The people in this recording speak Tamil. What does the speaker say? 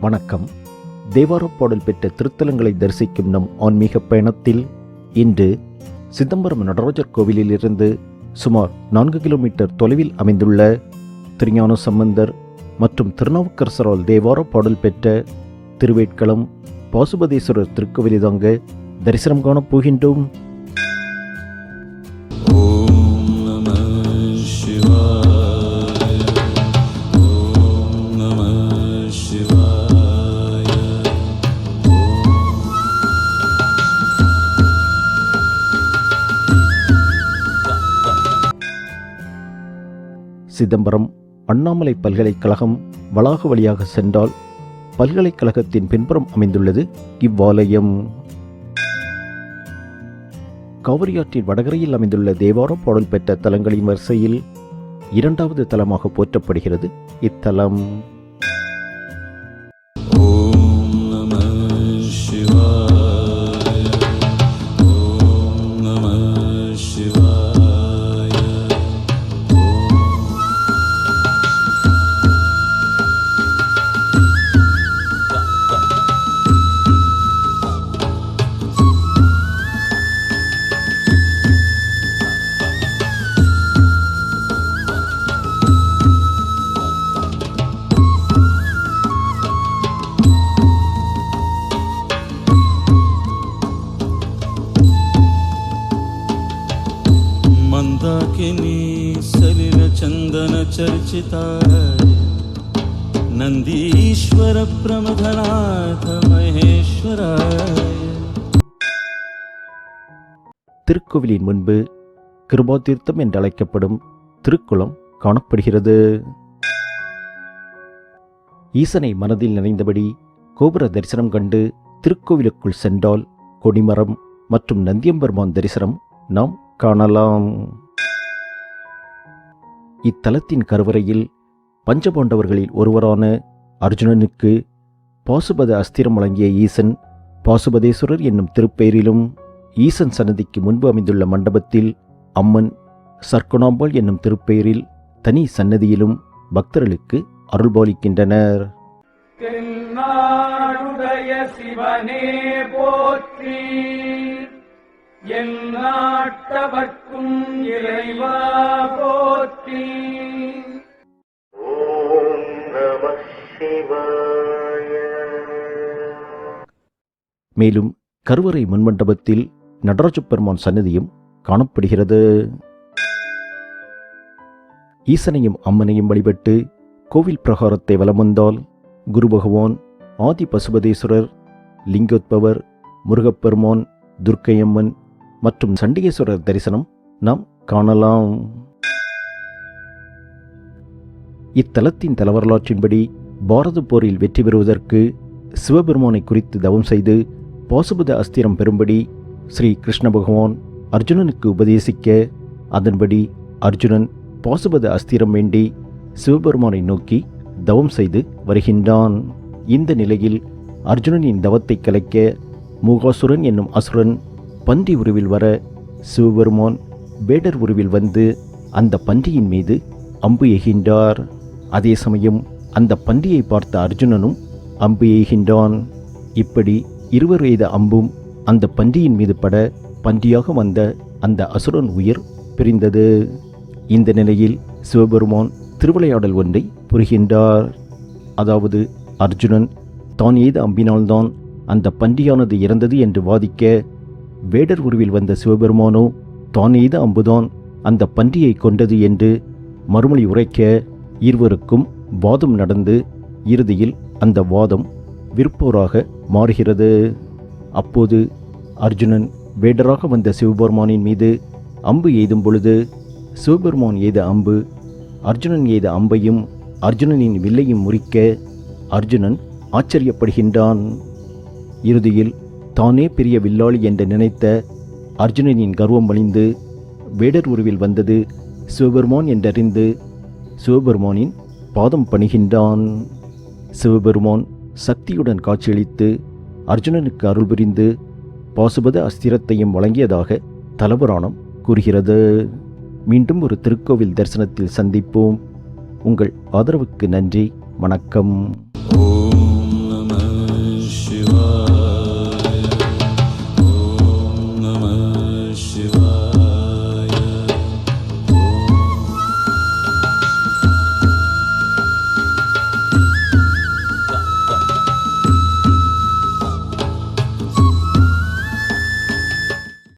வணக்கம். தேவாரப்பாடல் பெற்ற திருத்தலங்களை தரிசிக்கும் நம் ஆன்மீக பயணத்தில் இன்று சிதம்பரம் நடராஜர் கோவிலிலிருந்து சுமார் நான்கு கிலோமீட்டர் தொலைவில் அமைந்துள்ள திருஞான சம்பந்தர் மற்றும் திருநாவுக்கரசரால் தேவார பாடல் பெற்ற திருவேட்களம் பாசுபதேஸ்வரர் திருக்கோவிலை தாங்க தரிசனம் காணப் போகின்றோம். சிதம்பரம் அண்ணாமலை பல்கலைக்கழகம் வளாக வழியாக சென்றால் பல்கலைக்கழகத்தின் பின்புறம் அமைந்துள்ளது இவ்வாலயம். காவிரியாற்றின் வடகரையில் அமைந்துள்ள தேவாரம் பாடல் பெற்ற தலங்களின் வரிசையில் இரண்டாவது தலமாக போற்றப்படுகிறது இத்தலம். నందిని సలిల చందన చర్చితాయ. నందీశ్వర ప్రమధనాథ మహేశ్వరాయ. திருக்கோவிலின் முன்பு கிருபாதீர்த்தம் என்றழைக்கப்படும் திருக்குளம் காணப்படுகிறது. ஈசனை மனதில் நினைந்தபடி கோபுர தரிசனம் கண்டு திருக்கோவிலுக்குள் சென்றால் கொடிமரம் மற்றும் நந்தியம்பெருமான் தரிசனம் நாம் காணலாம். இத்தலத்தின் கருவறையில் பஞ்சபாண்டவர்களில் ஒருவரான அர்ஜுனனுக்கு பாசுபத அஸ்திரம் வழங்கிய ஈசன் பாசுபதேஸ்வரர் என்னும் திருப்பெயரிலும் ஈசன் சன்னதிக்கு முன்பு அமைந்துள்ள மண்டபத்தில் அம்மன் சர்க்குணாம்பாள் என்னும் திருப்பெயரில் தனி சன்னதியிலும் பக்தர்களுக்கு அருள்பாலிக்கின்றனர் தென்னாடுடைய சிவனே போற்றி என் நாட்டவர்க்கும் இறைவா போ மேலும் கருவறை முன்மண்டபத்தில் நடராஜ பெருமான் சன்னதியும் காணப்படுகிறது. ஈசனையும் அம்மனையும் வழிபட்டு கோவில் பிரகாரத்தை வலம் வந்தால் குரு பகவான் ஆதி பசுபதேஸ்வரர் லிங்கோத்பவர் முருகப்பெருமான் துர்க்கையம்மன் மற்றும் சண்டிகேஸ்வரர் தரிசனம் நாம் காணலாம். இத்தலத்தின் தலவரலாற்றின்படி பாரத போரில் வெற்றி பெறுவதற்கு சிவபெருமானை குறித்து தவம் செய்து பாசுபத அஸ்திரம் பெறும்படி ஸ்ரீ கிருஷ்ண பகவான் அர்ஜுனனுக்கு உபதேசிக்க அதன்படி அர்ஜுனன் பாசுபத அஸ்திரம் வேண்டி சிவபெருமானை நோக்கி தவம் செய்து வருகின்றான். இந்த நிலையில் அர்ஜுனனின் தவத்தை கலைக்க மூகாசுரன் என்னும் அசுரன் பன்றி உருவில் வர சிவபெருமான் வேடர் உருவில் வந்து அந்த பன்றியின் மீது அம்பு எய்கின்றார். அதே சமயம் அந்த பன்றியை பார்த்த அர்ஜுனனும் அம்பு எய்கின்றான். இப்படி இருவர் எய்த அம்பும் அந்த பன்றியின் மீது பட பன்றியாக வந்த அந்த அசுரன் உயிர் பிரிந்தது. இந்த நிலையில் சிவபெருமான் திருவிளையாடல் ஒன்றை புரிகின்றார். அதாவது அர்ஜுனன் தான் எய்த அம்பினால்தான் அந்த பன்றியானது இறந்தது என்று வாதிக்க வேடர் உருவில் வந்த சிவபெருமானோ தான் எய்த அம்புதான் அந்த பன்றியை கொண்டது என்று மறுமொழி உரைக்க இருவருக்கும் வாதம் நடந்து இறுதியில் அந்த வாதம் விற்போராக மாறுகிறது. அப்போது அர்ஜுனன் வேடராக வந்த சிவபெருமானின் மீது அம்பு எய்தும் பொழுது சிவபெருமான் எய்த அம்பு அர்ஜுனன் எய்த அம்பையும் அர்ஜுனனின் வில்லையும் முறிக்க அர்ஜுனன் ஆச்சரியப்படுகின்றான். இறுதியில் தானே பெரிய வில்லாளி என்று நினைத்த அர்ஜுனனின் கர்வம் வழிந்து வேடர் உருவில் வந்தது சிவபெருமான் என்றறிந்து சிவபெருமானின் பாதம் பணிகின்றான். சிவபெருமான் சக்தியுடன் காட்சியளித்து அர்ஜுனனுக்கு அருள் புரிந்து பாசுபத அஸ்திரத்தையும் வழங்கியதாக தலபுராணம் கூறுகிறது. மீண்டும் ஒரு திருக்கோவில் தரிசனத்தில் சந்திப்போம். உங்கள் ஆதரவுக்கு நன்றி. வணக்கம்.